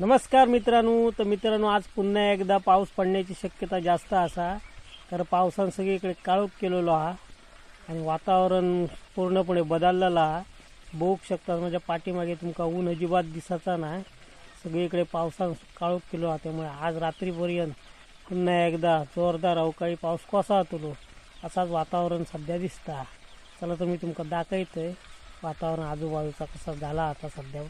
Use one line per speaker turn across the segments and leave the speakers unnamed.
नमस्कार मित्रांनो. तर मित्रांनो आज पुन्हा एकदा पाऊस पडण्याची शक्यता जास्त असा. तर पावसान सगळीकडे काळोख केलेलो हा. आणि वातावरण पूर्णपणे बदललेलं हा. बघू शकता माझ्या पाठीमागे तुमका ऊन अजिबात दिसाचा नाही. सगळीकडे पावसान काळोख केलो हा. त्यामुळे आज रात्रीपर्यंत पुन्हा एकदा जोरदार अवकाळी पाऊस कसा होतो असाच वातावरण सध्या दिसता चला तर मी तुमका दाखवतोय. वातावरण आजूबाजूचा कसा झाला आता सध्या.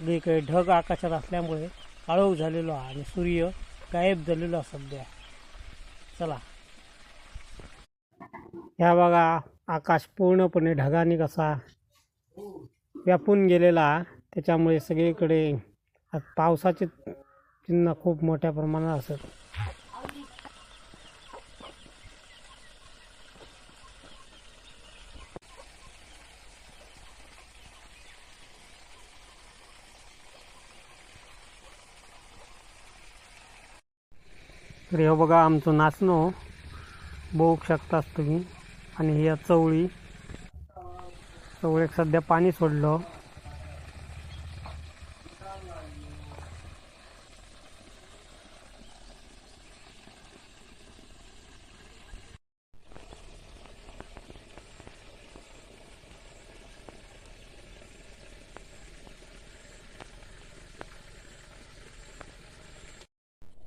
सगळीकडे ढग आकाशात असल्यामुळे काळोख झालेलो आहे आणि सूर्य गायब झालेलो सध्या चला. ह्या बघा आकाश पूर्णपणे ढगाने कसा व्यापून गेलेला त्याच्यामुळे सगळीकडे पावसाचे चिन्ह खूप मोठ्या प्रमाणात असत. तर हे बघा आमचं नाचणं बघू शकताच तुम्ही. आणि ह्या चवळी चवळीक सध्या पाणी सोडलं.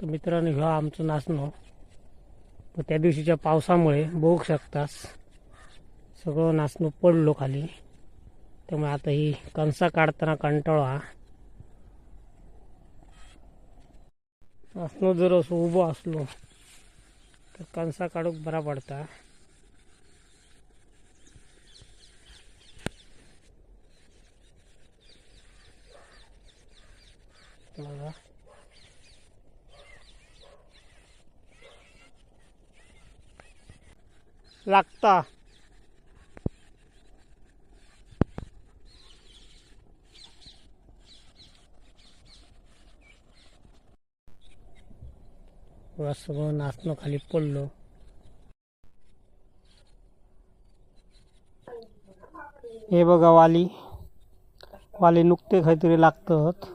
तर मित्रांनो ह्यो आमचं नाचणं हो. तर त्या दिवशीच्या पावसामुळे बघू शकतास सगळं नाचणं पडलो खाली. त्यामुळे आता ही कणसा काढताना कंटाळा. नाचणं जर असं उभं असलो तर कणसा काढूक बरा पडता. बघा. लागता सगळं नाचणं खाली पडलं. हे बघा वाली. वाली नुकते काहीतरी लागतात